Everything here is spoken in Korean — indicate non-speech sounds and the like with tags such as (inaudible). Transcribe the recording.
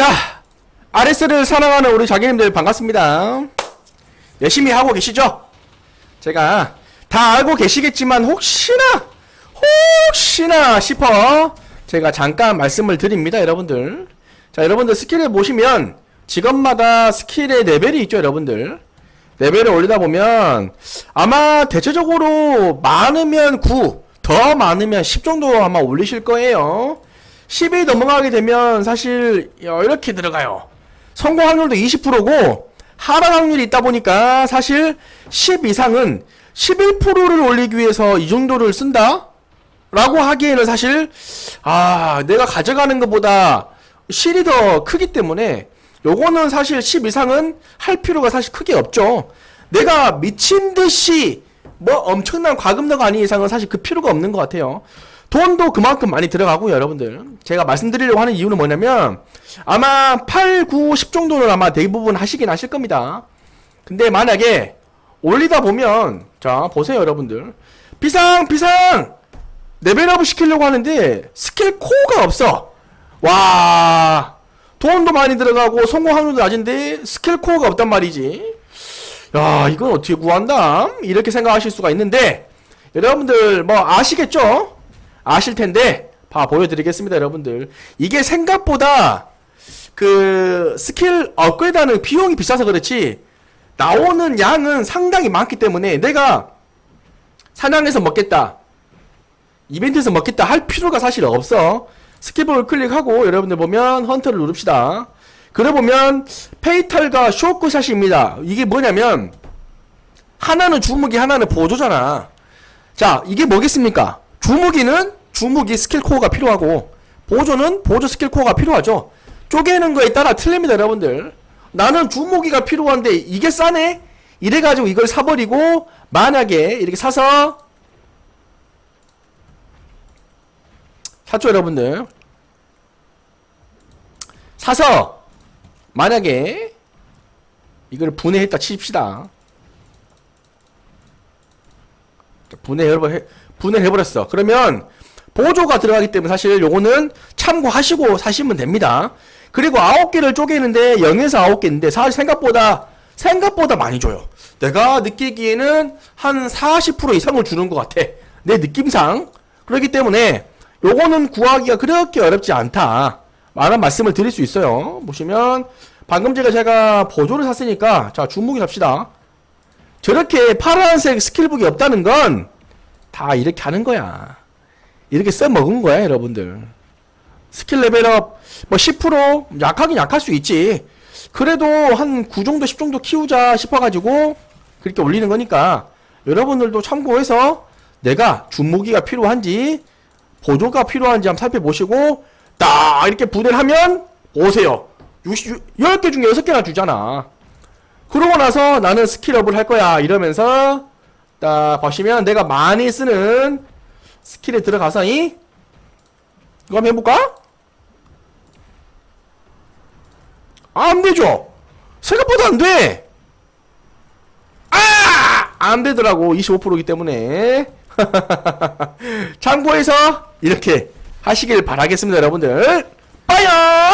자, RS를 사랑하는 우리 자기님들 반갑습니다. 열심히 하고 계시죠? 제가 다 알고 계시겠지만 혹시나 혹시나 싶어 제가 잠깐 말씀을 드립니다, 여러분들. 자, 여러분들 스킬을 보시면 직업마다 스킬의 레벨이 있죠, 여러분들. 레벨을 올리다 보면 아마 대체적으로 많으면 9, 더 많으면 10 정도 아마 올리실 거예요. 10이 넘어가게 되면 사실 이렇게 들어가요. 성공 확률도 20%고 하락 확률이 있다 보니까 사실 10 이상은 11%를 올리기 위해서 이 정도를 쓴다? 라고 하기에는 사실 아 내가 가져가는 것보다 실이 더 크기 때문에 요거는 사실 10 이상은 할 필요가 사실 크게 없죠. 내가 미친 듯이 뭐 엄청난 과금도가 아닌 이상은 사실 그 필요가 없는 것 같아요. 돈도 그만큼 많이 들어가고요, 여러분들. 제가 말씀드리려고 하는 이유는 뭐냐면 아마 8, 9, 10 정도는 아마 대부분 하시긴 하실 겁니다. 근데 만약에 올리다 보면 자 보세요, 여러분들. 비상 비상 레벨업 시키려고 하는데 스킬 코어가 없어. 와 돈도 많이 들어가고 성공 확률도 낮은데 스킬 코어가 없단 말이지. 야 이건 어떻게 구한다? 이렇게 생각하실 수가 있는데 여러분들 뭐 아시겠죠? 아실 텐데 봐 보여드리겠습니다, 여러분들. 이게 생각보다 그 스킬 업그레이드하는 비용이 비싸서 그렇지 나오는 양은 상당히 많기 때문에 내가 사냥해서 먹겠다. 이벤트에서 먹겠다 할 필요가 사실 없어. 스킵을 클릭하고 여러분들 보면 헌터를 누릅시다. 그래 보면 페이탈과 쇼크샷입니다. 이게 뭐냐면 하나는 주무기 하나는 보조잖아. 자 이게 뭐겠습니까? 주무기는 주무기 스킬 코어가 필요하고 보조는 보조 스킬 코어가 필요하죠. 쪼개는 거에 따라 틀립니다 여러분들. 나는 주무기가 필요한데 이게 싸네? 이래가지고 이걸 사버리고 만약에 이렇게 사서 샀죠 여러분들 사서 만약에 이걸 분해했다 칩시다 분해해버 분해해버렸어 그러면 보조가 들어가기 때문에 사실 요거는 참고하시고 사시면 됩니다 그리고 9개를 쪼개는데 0에서 9개인데 사실 생각보다 생각보다 많이 줘요 내가 느끼기에는 한 40% 이상을 주는 것 같아 내 느낌상 그렇기 때문에 요거는 구하기가 그렇게 어렵지 않다. 많은 말씀을 드릴 수 있어요. 보시면 방금 제가 제가 보조를 샀으니까 자 주목이 삽시다. 저렇게 파란색 스킬북이 없다는 건 다 이렇게 하는 거야. 이렇게 써먹은 거야 여러분들. 스킬 레벨업 뭐 10% 약하긴 약할 수 있지. 그래도 한 9 정도 10 정도 키우자 싶어가지고 그렇게 올리는 거니까 여러분들도 참고해서 내가 주무기가 필요한지 보조가 필요한지 한번 살펴보시고 딱 이렇게 분해를 하면 보세요 60, 10개 중에 6개나 주잖아 그러고 나서 나는 스킬업을 할 거야 이러면서 딱 보시면 내가 많이 쓰는 스킬에 들어가서 이? 이거 한번 해볼까? 아, 안 되죠? 생각보다 안 돼! 아! 안 되더라고 25%이기 때문에. (laughs) 참고해서 이렇게 하시길 바라겠습니다 여러분들. 빠염